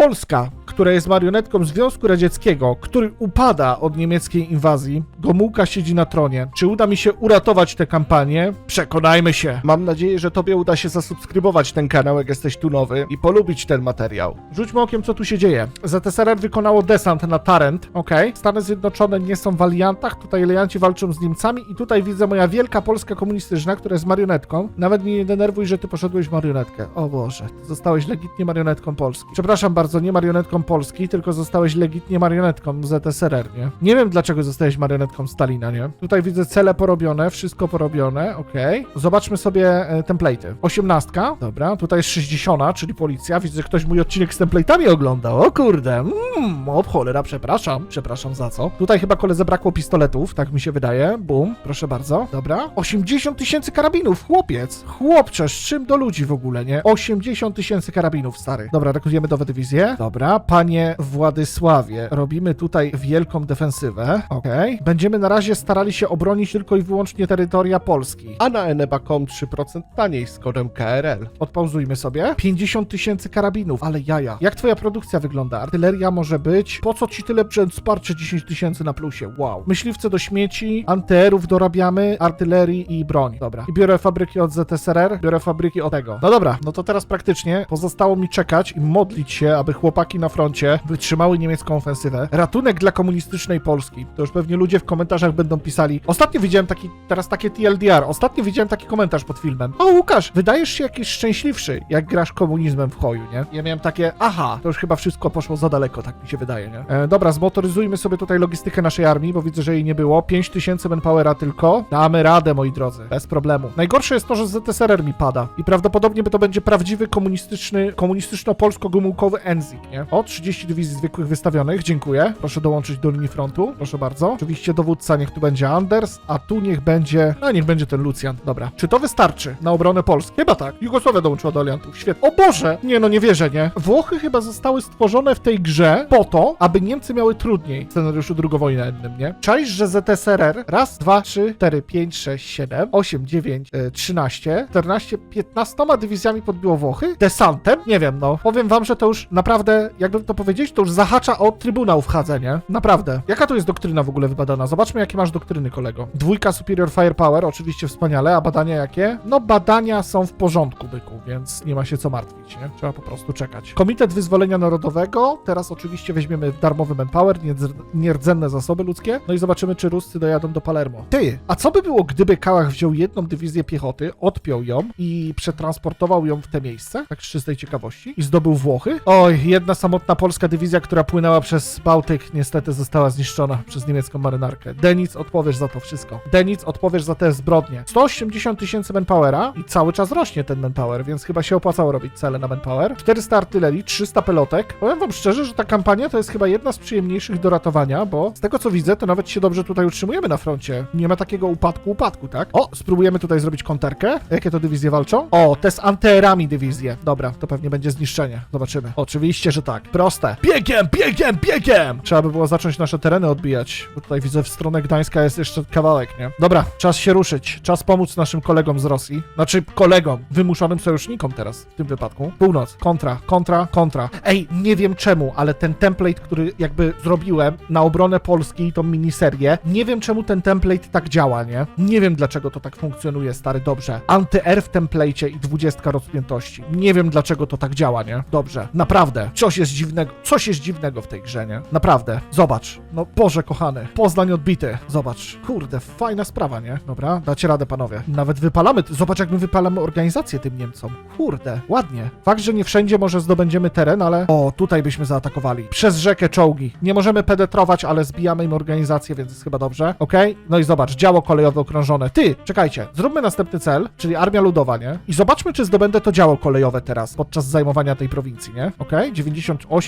Polska, która jest marionetką Związku Radzieckiego, który upada od niemieckiej inwazji, Gomułka siedzi na tronie. Czy uda mi się uratować tę kampanię? Przekonajmy się. Mam nadzieję, że tobie uda się zasubskrybować ten kanał, jak jesteś tu nowy i polubić ten materiał. Rzućmy okiem, co tu się dzieje. ZSRR wykonało desant na Tarent, ok. Stany Zjednoczone nie są w aliantach, tutaj alianci walczą z Niemcami i tutaj widzę moja wielka Polska komunistyczna, która jest marionetką. Nawet mnie nie denerwuj, że ty poszedłeś marionetkę. O Boże, zostałeś legitnie marionetką Polski. Przepraszam bardzo, nie marionetką Polski, tylko zostałeś legitnie marionetką ZSRR, nie? Nie wiem, dlaczego zostałeś marionetką Stalina, nie? Tutaj widzę cele porobione, wszystko porobione, okej. Zobaczmy sobie e. Osiemnastka, dobra, tutaj jest 60, czyli policja. Widzę, że ktoś mój odcinek z template'ami oglądał. O kurde, mmm, o cholera, przepraszam. Przepraszam za co. Tutaj chyba koledze brakło pistoletów, tak mi się wydaje. Bum, proszę bardzo, dobra. 80 tysięcy karabinów, chłopiec. Chłopcze, z czym do ludzi w ogóle, nie? 80 tysięcy karabinów, stary. Dobra, rekrutujemy nowe dywizje. Dobra, panie Władysławie, robimy tutaj wielką defensywę, okej. Będziemy na razie starali się obronić tylko i wyłącznie terytoria Polski. A na Eneba.com 3% taniej z kodem KRL. Odpauzujmy sobie. 50 tysięcy karabinów, ale jaja. Jak twoja produkcja wygląda? Artyleria może być. Po co ci tyle przed wsparcie 10 tysięcy na plusie? Wow. Myśliwce do śmieci, antyerów dorabiamy, artylerii i broń. Dobra. I biorę fabryki od ZSRR, biorę fabryki od tego. No dobra, no to teraz praktycznie pozostało mi czekać i modlić się, aby chłopaki na froncie wytrzymały niemiecką ofensywę. Ratunek dla komunistycznej Polski. To już pewnie ludzie w komentarzach będą pisali. Ostatnio widziałem taki, teraz takie TLDR, ostatnio widziałem taki komentarz pod filmem. O Łukasz, wydajesz się jakiś szczęśliwszy, jak grasz komunizmem w hoju, nie? Ja miałem takie, aha, to już chyba wszystko poszło za daleko, tak mi się wydaje, nie? E, dobra, zmotoryzujmy sobie tutaj logistykę naszej armii, bo widzę, że jej nie było. 5000 manpowera tylko. Damy radę, moi drodzy, bez problemu. Najgorsze jest to, że ZSRR mi pada i prawdopodobnie to będzie prawdziwy komunistyczny, komunistyczno-polsko-gomułkowy Enzik, nie? O, 30 dywizji zwykłych wystawionych, dziękuję. Proszę dołączyć do linii frontu, proszę bardzo. Oczywiście dowódca niech tu będzie Anders, a tu niech będzie, a niech będzie ten Lucjan. Dobra. Czy to wystarczy na obronę Polski? Chyba tak. Jugosławia dołączyła do aliantów. Świetnie. O Boże! Nie no, nie wierzę, nie? Włochy chyba zostały stworzone w tej grze po to, aby Niemcy miały trudniej w scenariuszu drugowojennym, nie? Czaisz, że ZSRR raz, dwa, trzy, cztery, pięć, sześć, siedem, osiem, dziewięć, e, trzynaście, czternaście, piętnastoma dywizjami podbiło Włochy? Desantem? Nie wiem, no. Powiem wam, że to już naprawdę, jakby to powiedzieć, to już zahacza o Trybunał w Hadze, nie? Naprawdę. Jaka to jest doktryna w ogóle wybadana? Zobaczmy, jakie masz doktryny, kolego. Dwójka Superior Firepower, oczywiście wspaniale, a badania jakie? No, badania są w porządku, byku, więc nie ma się co martwić, nie? Trzeba po prostu czekać. Komitet Wyzwolenia Narodowego, teraz oczywiście weźmiemy darmowy manpower, nierdzenne zasoby ludzkie, no i zobaczymy, czy Ruscy dojadą do Palermo. Ty, a co by było, gdyby Kałach wziął jedną dywizję piechoty, odpiął ją i przetransportował ją w te miejsce, tak z czystej ciekawości, i zdobył Włochy? Oj, jedna samotna polska dywizja, która płynęła przez Bałtyk, niestety została zniszczona przez niemiecką marynarkę. Denic, odpowiesz za to wszystko. Denic, odpowiesz za te zbrodnie. 180 tysięcy manpowera i cały czas rośnie ten manpower, więc chyba się opłacało robić cele na manpower. 400 artylerii, 300 pelotek. Powiem wam szczerze, że ta kampania to jest chyba jedna z przyjemniejszych do ratowania, bo z tego co widzę, to nawet się dobrze tutaj utrzymujemy na froncie. Nie ma takiego upadku, upadku, tak? O, spróbujemy tutaj zrobić konterkę. Jakie to dywizje walczą? O, te z antyerami dywizje. Dobra, to pewnie będzie zniszczenie. Zobaczymy. Oczywiście, że tak. Proste. Biegiem, biegiem, biegiem! Trzeba by było zacząć nasze tereny odbijać, bo tutaj widzę w stronę Gdańska jest jeszcze kawałek, nie? Dobra, czas się ruszyć. Czas pomóc naszym kolegom z Rosji. Znaczy kolegom, wymuszonym sojusznikom teraz w tym wypadku. Północ, kontra, kontra, kontra. Ej, nie wiem czemu, ale ten template, który jakby zrobiłem na obronę Polski i tą miniserię, nie wiem czemu ten template tak działa, nie? Nie wiem dlaczego to tak funkcjonuje, stary, dobrze. Anty-R w template i 20 rozpiętości. Nie wiem dlaczego to tak działa, nie? Dobrze, naprawdę. Coś jest dziwnego, coś jest dziwnego w tej grze, nie? Naprawdę. Zobacz. No, Boże kochany. Poznań odbity. Zobacz. Kurde, fajna sprawa, nie? Dobra, dacie radę, panowie. Nawet wypalamy, zobacz jak my wypalamy organizację tym Niemcom. Kurde, ładnie. Fakt, że nie wszędzie może zdobędziemy teren, ale... O, tutaj byśmy zaatakowali. Przez rzekę czołgi. Nie możemy penetrować, ale zbijamy im organizację, więc jest chyba dobrze. Okej? No i zobacz, działo kolejowe okrążone. Ty, czekajcie. Zróbmy następny cel, czyli Armia Ludowa, nie? I zobaczmy, czy zdobędę to działo kolejowe teraz, podczas zajmowania tej prowincji, nie? Okej, 98.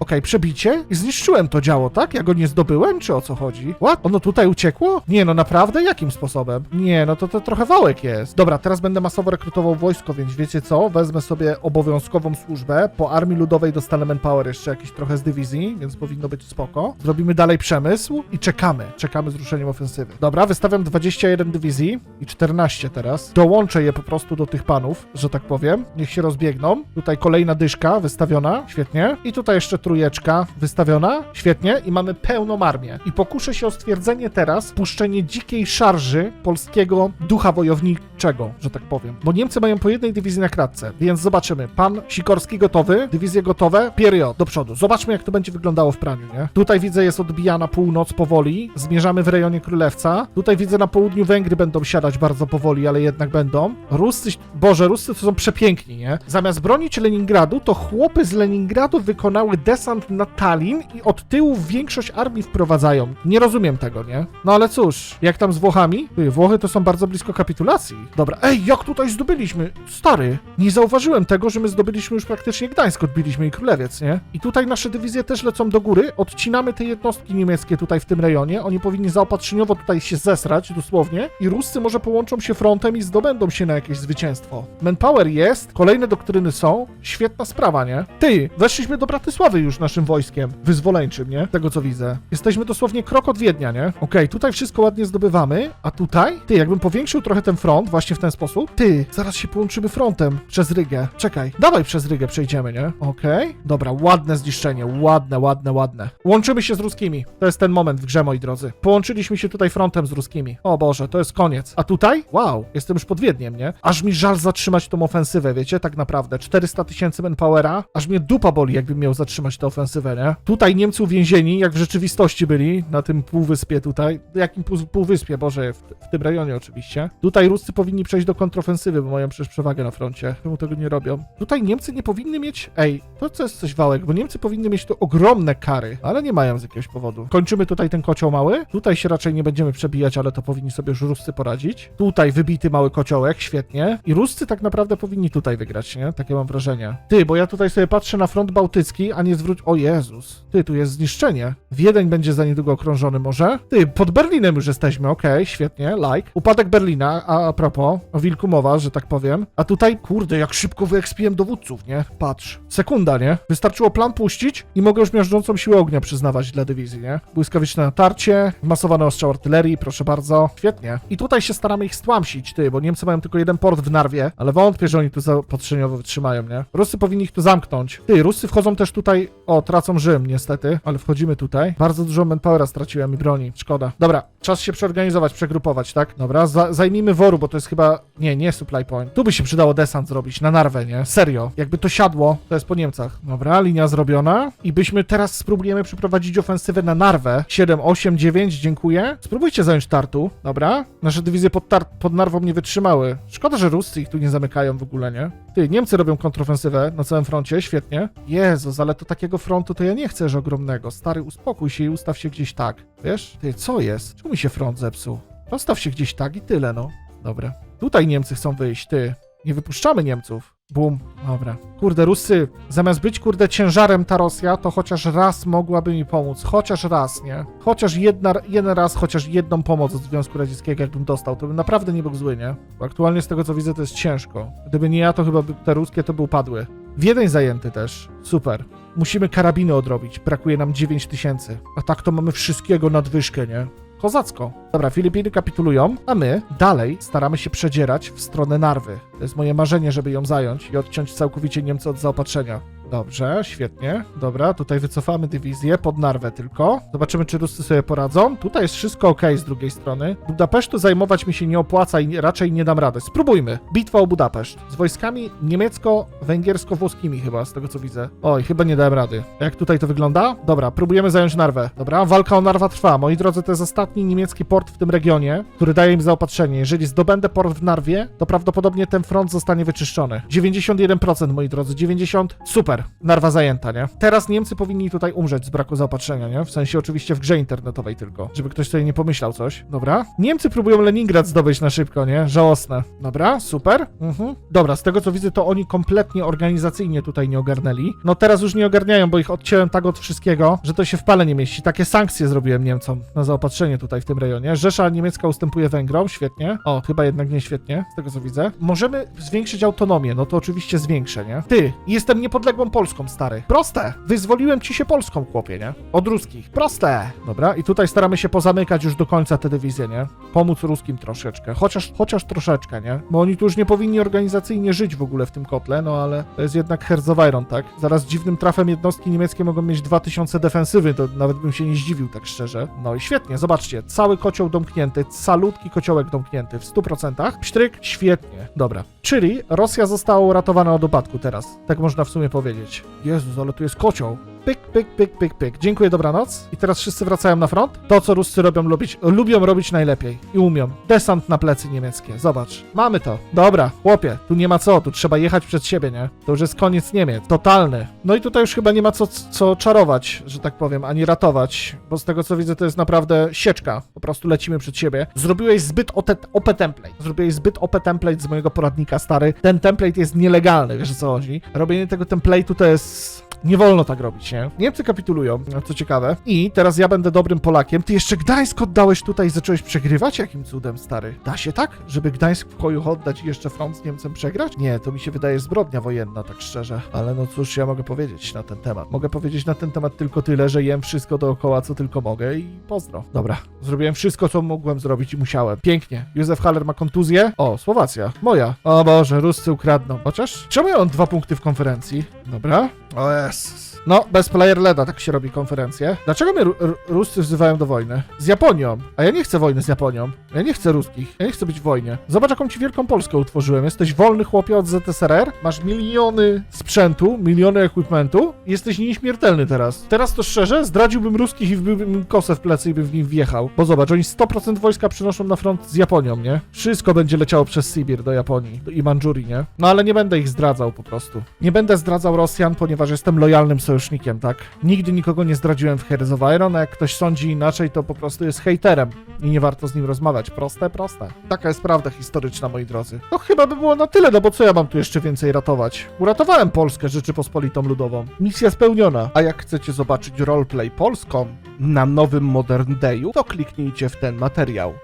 Okej, przebicie. I zniszczyłem to działo, tak? Ja go nie zdobyłem, czy o co chodzi? What? Ono tutaj uciekło? Nie, no naprawdę? Jakim sposobem? Nie, no to to trochę wałek jest. Dobra, teraz będę masowo rekrutował wojsko, więc wiecie co? Wezmę sobie obowiązkową służbę. Po Armii Ludowej dostanę manpower jeszcze jakiś trochę z dywizji, więc powinno być spoko. Zrobimy dalej przemysł i czekamy. Czekamy z ruszeniem ofensywy. Dobra, wystawiam 21 dywizji i 14 teraz. Dołączę je po prostu do tych panów, że tak powiem. Niech się rozbiegną. Tutaj kolejna dyszka wystawiona. Świetnie. I tutaj jeszcze trójeczka wystawiona, świetnie, i mamy pełną armię. I pokuszę się o stwierdzenie teraz, puszczenie dzikiej szarży polskiego ducha wojowniczego, że tak powiem. Bo Niemcy mają po jednej dywizji na kratce, więc zobaczymy. Pan Sikorski gotowy, dywizje gotowe, period, do przodu. Zobaczmy, jak to będzie wyglądało w praniu, nie? Tutaj widzę, jest odbijana północ powoli, zmierzamy w rejonie Królewca. Tutaj widzę, na południu Węgry będą siadać bardzo powoli, ale jednak będą. Ruscy, Boże, Ruscy to są przepiękni, nie? Zamiast bronić Leningradu, to chłopy z Leningradu wykonały desant na Tallin i od tyłu większość armii wprowadzają. Nie rozumiem tego, nie? No ale cóż, jak tam z Włochami? Ty, Włochy to są bardzo blisko kapitulacji. Dobra, ej, jak tutaj zdobyliśmy? Stary, nie zauważyłem tego, że my zdobyliśmy już praktycznie Gdańsk, odbiliśmy i Królewiec, nie? I tutaj nasze dywizje też lecą do góry, odcinamy te jednostki niemieckie tutaj w tym rejonie, oni powinni zaopatrzeniowo tutaj się zesrać, dosłownie, i Ruscy może połączą się frontem i zdobędą się na jakieś zwycięstwo. Manpower jest, kolejne doktryny są, świetna sprawa, nie? Ty, weszliśmy do Bratysławy już naszym wojskiem wyzwoleńczym, nie? Tego co widzę. Jesteśmy dosłownie krok od Wiednia, nie? Okej, tutaj wszystko ładnie zdobywamy, a tutaj? Ty, jakbym powiększył trochę ten front właśnie w ten sposób. Ty, zaraz się połączymy frontem przez Rygę. Czekaj, dawaj przez Rygę przejdziemy, nie? Okej. Dobra, ładne zniszczenie, ładne, ładne, ładne. Łączymy się z ruskimi. To jest ten moment w grze, moi drodzy. Połączyliśmy się tutaj frontem z ruskimi. O Boże, to jest koniec. A tutaj? Wow, jestem już pod Wiedniem, nie? Aż mi żal zatrzymać tą ofensywę, wiecie, tak naprawdę. 400 tysięcy manpowera, aż mnie dupa boli, jakbym miał zatrzymać tę ofensywę, nie? Tutaj Niemcy uwięzieni, jak w rzeczywistości byli, na tym półwyspie tutaj. Jakim pół, półwyspie, Boże, w, w tym rejonie oczywiście. Tutaj Ruscy powinni przejść do kontrofensywy, bo mają przecież przewagę na froncie. Czemu tego nie robią? Tutaj Niemcy nie powinny mieć... Ej, to co jest coś wałek, bo Niemcy powinny mieć tu ogromne kary, ale nie mają z jakiegoś powodu. Kończymy tutaj ten kocioł mały. Tutaj się raczej nie będziemy przebijać, ale to powinni sobie już Ruscy poradzić. Tutaj wybity mały kociołek, świetnie. I Ruscy tak naprawdę powinni tutaj wygrać, nie? Takie mam wrażenie. Ty, bo ja tutaj sobie patrzę na front bałtycki, a nie zwróć... O Jezus. Ty, tu jest zniszczenie. Wiedeń będzie za niedługo okrążony może? Ty, pod Berlinem już jesteśmy, okej, świetnie, like. Upadek Berlina, a, a propos, o wilku mowa, że tak powiem. A tutaj, kurde, jak szybko wyekspiłem dowódców, nie? Patrz. Sekunda, nie? Wystarczyło plan puścić i mogę już miażdżącą siłę ognia przyznawać dla dywizji, nie? Błyskawiczne natarcie, masowane ostrzał artylerii, proszę bardzo. Świetnie. I tutaj się staramy ich stłamsić, ty, bo Niemcy mają tylko jeden port w Narwie, ale wątpię, że oni tu zaopatrzeniowo wytrzymają, nie? Rusy powinni ich tu zamknąć. Ty, Rusy wchodzą też tutaj, o, tracą Rzym, niestety, ale wchodzimy tutaj. Bardzo dużo manpowera straciłem i broni, szkoda. Dobra, czas się przeorganizować, przegrupować, tak? Dobra, za zajmijmy woru, bo to jest chyba, nie, nie supply point. Tu by się przydało desant zrobić, na Narwę, nie? Serio. Jakby to siadło, to jest po Niemcach. Dobra, linia zrobiona. I byśmy teraz spróbujemy przeprowadzić ofensywę na Narwę. 7, 8, 9, dziękuję. Spróbujcie zająć Tartu, dobra? Nasze dywizje pod, tar- pod Narwą nie wytrzymały. Szkoda, że Ruscy ich tu nie zamykają w ogóle, nie? Ty, Niemcy robią kontrofensywę na całym froncie, świetnie. Jezus, ale to takiego frontu to ja nie chcę, że ogromnego. Stary, uspokój się i ustaw się gdzieś tak. Wiesz? Ty, co jest? Czemu mi się front zepsuł? Postaw się gdzieś tak i tyle, no. Dobra. Tutaj Niemcy chcą wyjść, ty. Nie wypuszczamy Niemców. Bum. Dobra. Kurde, Rusy, zamiast być, kurde, ciężarem ta Rosja, to chociaż raz mogłaby mi pomóc. Chociaż raz, nie? Chociaż jedna, jeden raz, chociaż jedną pomoc od Związku Radzieckiego, jakbym dostał, to bym naprawdę nie był zły, nie? Bo aktualnie z tego, co widzę, to jest ciężko. Gdyby nie ja, to chyba by te ruskie to by upadły. Wiedeń zajęty też. Super. Musimy karabiny odrobić. Brakuje nam 9 tysięcy. A tak to mamy wszystkiego nadwyżkę, nie? Kozacko. Dobra, Filipiny kapitulują, a my dalej staramy się przedzierać w stronę Narwy. To jest moje marzenie, żeby ją zająć i odciąć całkowicie Niemcy od zaopatrzenia. Dobrze, świetnie. Dobra, tutaj wycofamy dywizję pod Narwę tylko. Zobaczymy, czy Ruscy sobie poradzą. Tutaj jest wszystko ok z drugiej strony. Budapesztu zajmować mi się nie opłaca i raczej nie dam rady. Spróbujmy. Bitwa o Budapeszt. Z wojskami niemiecko-węgiersko-włoskimi chyba, z tego co widzę. Oj, chyba nie dałem rady. Jak tutaj to wygląda? Dobra, próbujemy zająć Narwę. Dobra, walka o Narwa trwa. Moi drodzy, to jest ostatni niemiecki port w tym regionie, który daje im zaopatrzenie. Jeżeli zdobędę port w Narwie, to prawdopodobnie ten front zostanie wyczyszczony. 91%, moi drodzy, 90. Super. Narwa zajęta, nie? Teraz Niemcy powinni tutaj umrzeć z braku zaopatrzenia, nie? W sensie oczywiście w grze internetowej tylko, żeby ktoś sobie nie pomyślał coś. Dobra. Niemcy próbują Leningrad zdobyć na szybko, nie? Żałosne. Dobra, super. Mhm. Dobra, z tego co widzę, to oni kompletnie organizacyjnie tutaj nie ogarnęli. No teraz już nie ogarniają, bo ich odcięłem tak od wszystkiego, że to się w pale nie mieści. Takie sankcje zrobiłem Niemcom na zaopatrzenie tutaj w tym rejonie. Rzesza niemiecka ustępuje Węgrom, świetnie. O, chyba jednak nie świetnie, z tego co widzę. Możemy zwiększyć autonomię, no to oczywiście zwiększę, nie? Ty, jestem niepodległą Polską, stary. Proste. Wyzwoliłem ci się Polską, chłopie, nie? Od ruskich. Proste. Dobra, i tutaj staramy się pozamykać już do końca tę dywizję, nie? Pomóc ruskim troszeczkę. Chociaż, chociaż troszeczkę, nie? Bo oni tu już nie powinni organizacyjnie żyć w ogóle w tym kotle, no ale to jest jednak Herzowajron, tak? Zaraz dziwnym trafem jednostki niemieckie mogą mieć 2000 defensywy, to nawet bym się nie zdziwił, tak szczerze. No i świetnie, zobaczcie, cały kocioł domknięty, calutki kociołek domknięty w 100%. Psztryk, świetnie, dobra. Czyli Rosja została uratowana od upadku teraz, tak można w sumie powiedzieć. Jezus, ale tu jest kocioł. Pyk, pyk, pyk, pyk, pyk. Dziękuję, dobranoc. I teraz wszyscy wracają na front. To, co Ruscy robią, lubić, lubią robić najlepiej. I umią. Desant na plecy niemieckie. Zobacz. Mamy to. Dobra, chłopie, tu nie ma co. Tu trzeba jechać przed siebie, nie? To już jest koniec Niemiec. Totalny. No i tutaj już chyba nie ma co, co czarować, że tak powiem, ani ratować. Bo z tego, co widzę, to jest naprawdę sieczka. Po prostu lecimy przed siebie. Zrobiłeś zbyt OP template. Zrobiłeś zbyt OP template z mojego poradnika, stary. Ten template jest nielegalny, wiesz o co chodzi. Robienie tego template'u to jest... Nie wolno tak robić, nie? Niemcy kapitulują, co ciekawe. I teraz ja będę dobrym Polakiem. Ty jeszcze Gdańsk oddałeś tutaj i zacząłeś przegrywać? Jakim cudem, stary? Da się tak? Żeby Gdańsk w koju oddać i jeszcze front z Niemcem przegrać? Nie, to mi się wydaje zbrodnia wojenna, tak szczerze. Ale no cóż, ja mogę powiedzieć na ten temat. Mogę powiedzieć na ten temat tylko tyle, że jem wszystko dookoła, co tylko mogę i pozdro. Dobra, zrobiłem wszystko, co mogłem zrobić i musiałem. Pięknie. Józef Haller ma kontuzję. O, Słowacja. Moja. O Boże, Ruscy ukradną. Chociaż? Czemu ja mam dwa punkty w konferencji? Dobra. O Jezus. No, bez player leda tak się robi konferencje. Dlaczego mnie Ru- Ru- Ruscy wzywają do wojny? Z Japonią. A ja nie chcę wojny z Japonią. Ja nie chcę ruskich. Ja nie chcę być w wojnie. Zobacz, jaką ci wielką Polskę utworzyłem. Jesteś wolny chłopie od ZSRR. Masz miliony sprzętu, miliony equipmentu. Jesteś nieśmiertelny teraz. Teraz to szczerze, zdradziłbym ruskich i wbiłbym im kosę w plecy i bym w nim wjechał. Bo zobacz, oni 100% wojska przynoszą na front z Japonią, nie? Wszystko będzie leciało przez Sibir do Japonii do- i Mandżurii, nie? No ale nie będę ich zdradzał po prostu. Nie będę zdradzał Rosjan, ponieważ jestem lojalnym sojusznikiem, tak? Nigdy nikogo nie zdradziłem w Heroes of Iron, a jak ktoś sądzi inaczej, to po prostu jest hejterem i nie warto z nim rozmawiać. Proste, proste. Taka jest prawda historyczna, moi drodzy. To chyba by było na tyle, no bo co ja mam tu jeszcze więcej ratować? Uratowałem Polskę Rzeczypospolitą Ludową. Misja spełniona. A jak chcecie zobaczyć roleplay polską na nowym Modern Dayu, to kliknijcie w ten materiał.